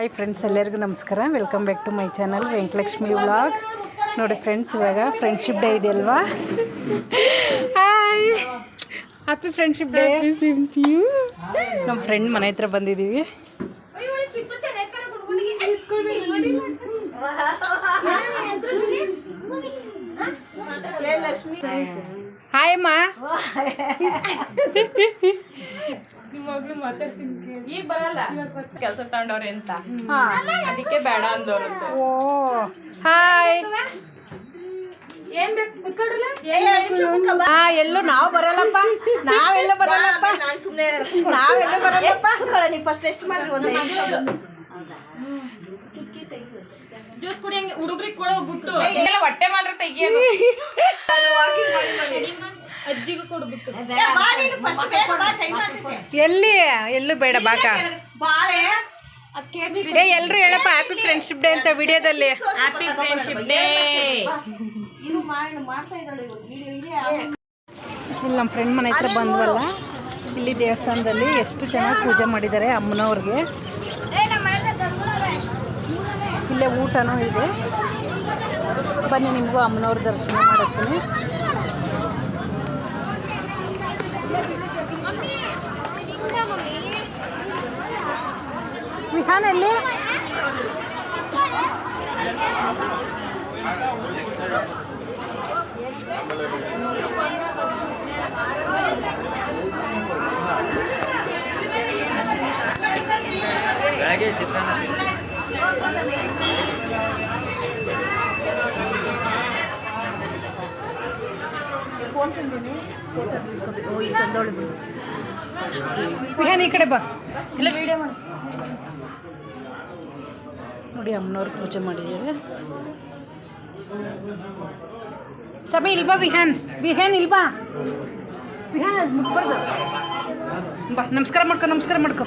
Hi friends ಎಲ್ಲರಿಗೂ ನಮಸ್ಕಾರ. Welcome back to my channel Venkatalakshmi vlog ನೋಡಿ ಫ್ರೆಂಡ್ಸ್ ಇವಾಗ ಫ್ರೆಂಡ್ಶಿಪ್ ಡೇ ಇದೆ ಅಲ್ವಾ? ಹಾಯ್ ಹ್ಯಾಪಿ ಫ್ರೆಂಡ್ಶಿಪ್ ಡೇ ನಮ್ಮ ಫ್ರೆಂಡ್ ಮನೆ ಹತ್ರ ಬಂದಿದ್ದೀವಿ. ಹಾಯ್ ಅಮ್ಮ. ಈಗ ಬರಲ್ಲ? ಕೆಲಸ ತಗೊಂಡವ್ರೆ ಅಂತ. ಹಾಂ. ಅದಕ್ಕೆ ಬೇಡ ಅಂದವ್ರು ಓ. ಹಾಯ್ ಏನ್ ಬೇಕು? ಕುತ್ಕೊಡ್ರಲ್ಲ ಹಾ ಎಲ್ಲೂ ನಾವು ಬರಲ್ಲಪ್ಪ. ನಾವೆಲ್ಲ ಬರಲ್ಲಪ್ಪ. ನಾವೆಲ್ಲೂ ಬರಲ್ಲಪ್ಪ. ಫಸ್ಟ್ ಎಷ್ಟು ಮಾಡಿ ಒಂದು? ಜ್ಯೂಸ್ ಕುಡಿಯಂಗೆ ಹುಡುಗ್ರಿಗೆ ಕೊಡೋ ಬಿಟ್ಟು ಎಲ್ಲ ಹೊಟ್ಟೆ ಮಾತ್ರ ತೆಗಿಯೋದು. ಅಜ್ಜಿಗೂ ಕೊಡ್ಬಿಟ್ಟು. ಎಲ್ಲಿ? ಎಲ್ಲೂ ಬೇಡ ಬಾಕ. ಬಾಳೆ. ಏ ಎಲ್ಲರೂ ಹೇಳಪ್ಪ ಹ್ಯಾಪಿ ಫ್ರೆಂಡ್ಶಿಪ್ ಡೇ ಅಂತ ವಿಡಿಯೋದಲ್ಲಿ. ಹ್ಯಾಪಿ ಫ್ರೆಂಡ್ಶಿಪ್ ಡೇ ಇರು ಮಾಡಿ ಮಾಡ್ತಾ ಇದ್ದಾಳೆ ವಿಡಿಯೋ ಇದೆ ಇಲ್ಲಿ ನಮ್ಮ ಫ್ರೆಂಡ್ ಮನೆ ಹತ್ರ ಬಂದ್ವಲ್ಲ? ಇಲ್ಲಿ ದೇವಸ್ಥಾನದಲ್ಲಿ ಎಷ್ಟು ಚೆನ್ನಾಗಿ ಪೂಜೆ ಮಾಡಿದ್ದಾರೆ ಅಮ್ಮನವ್ರಿಗೆ. ಇಲ್ಲೇ ಊಟನೂ ಇದೆ. ಬನ್ನಿ ನಿಮಗೂ ಅಮ್ಮನವ್ರ ದರ್ಶನ ಮಾಡಿಸ್ತೀನಿ. 你看那里？来，给点钱。ವಿಹಾನ್ ಎಲ್ಲಿ ವಿಹಾನ್ ಈ ಕಡೆ ಬಾ. ಇಲ್ಲ ವಿಡಿಯೋ ಮಾಡಿ. ನೋಡಿ, ಅಮ್ಮನವ್ರು ಪೂಜೆ ಮಾಡಿದ್ದಾರೆ. ಚಬಿ ಇಲ್ಬಾ ವಿಹಾನ್ ವಿಹಾನ್ ಇಲ್ಬಾ ವಿಹಾನ್ ಅದು ಮುಟ್ಬಾರ್ದು. ಬಾ, ನಮಸ್ಕಾರ ಮಾಡ್ಕೊ ನಮಸ್ಕಾರ ಮಾಡ್ಕೊ.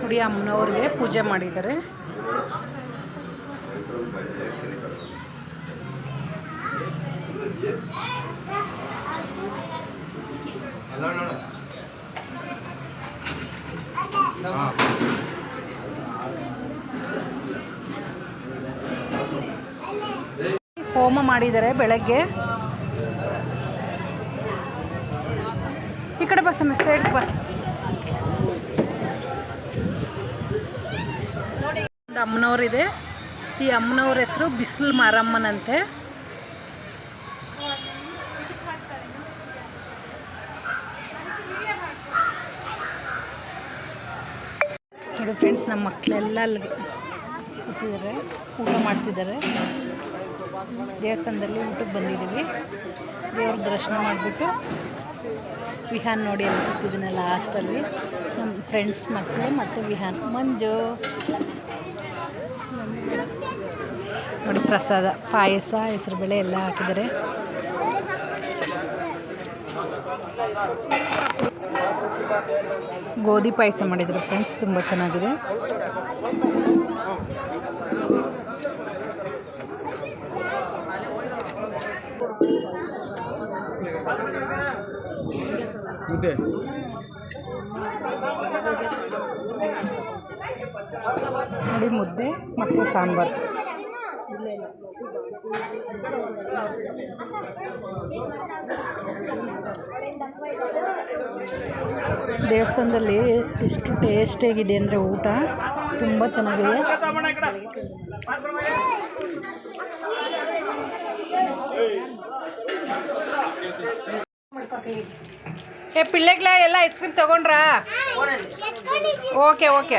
ನೋಡಿ ಅಮ್ಮನವ್ರಿಗೆ ಪೂಜೆ ಮಾಡಿದ್ದಾರೆ. ಹೋಮ ಮಾಡಿದ್ದಾರೆ ಬೆಳಗ್ಗೆ. ಈ ಕಡೆ ಬಸ್ ಸಮಯ ಸೈಡ್ ಬಾ. ಅಮ್ಮನವ್ರಿದೆ ಈ ಅಮ್ಮನವ್ರ ಹೆಸರು ಬಿಸಿಲು ಮಾರಮ್ಮನಂತೆ. ಇದು ಫ್ರೆಂಡ್ಸ್ ನಮ್ಮ ಮಕ್ಕಳೆಲ್ಲ ಅಲ್ಲಿ ಕೂತಿದ್ದಾರೆ ಊಟ ಮಾಡ್ತಿದ್ದಾರೆ. ದೇವಸ್ಥಾನದಲ್ಲಿ ಊಟಕ್ಕೆ ಬಂದಿದ್ದೀವಿ. ದೇವ್ರ ದರ್ಶನ ಮಾಡಿಬಿಟ್ಟು ವಿಹಾನ್ ನೋಡಿ ಅಲ್ಲಿ ಕೂತಿದ್ದೀನಿ ಲಾಸ್ಟಲ್ಲಿ. ನಮ್ಮ ಫ್ರೆಂಡ್ಸ್ ಮಕ್ಕಳು ಮತ್ತು ವಿಹಾನ್. ಮಂಜು. ನೋಡಿ ಪ್ರಸಾದ, ಪಾಯಸ, ಹೆಸರುಬೇಳೆ ಎಲ್ಲ ಹಾಕಿದ್ದಾರೆ. ಗೋಧಿ ಪಾಯಸ ಮಾಡಿದರು ಫ್ರೆಂಡ್ಸ್ ತುಂಬ ಚೆನ್ನಾಗಿದೆ. ನೋಡಿ ಮುದ್ದೆ ಮತ್ತು ಸಾಂಬಾರು. ದೇವಸ್ಥಾನದಲ್ಲಿ ಎಷ್ಟು ಟೇಸ್ಟಿಯಾಗಿದೆ ಅಂದರೆ ಊಟ. ತುಂಬ ಚೆನ್ನಾಗಿದೆ. ಏ ಪಿಳ್ಳೆಗ್ಲ ಎಲ್ಲ ಐಸ್ ಕ್ರೀಮ್ ತಗೊಂಡ್ರಾ? Okay okay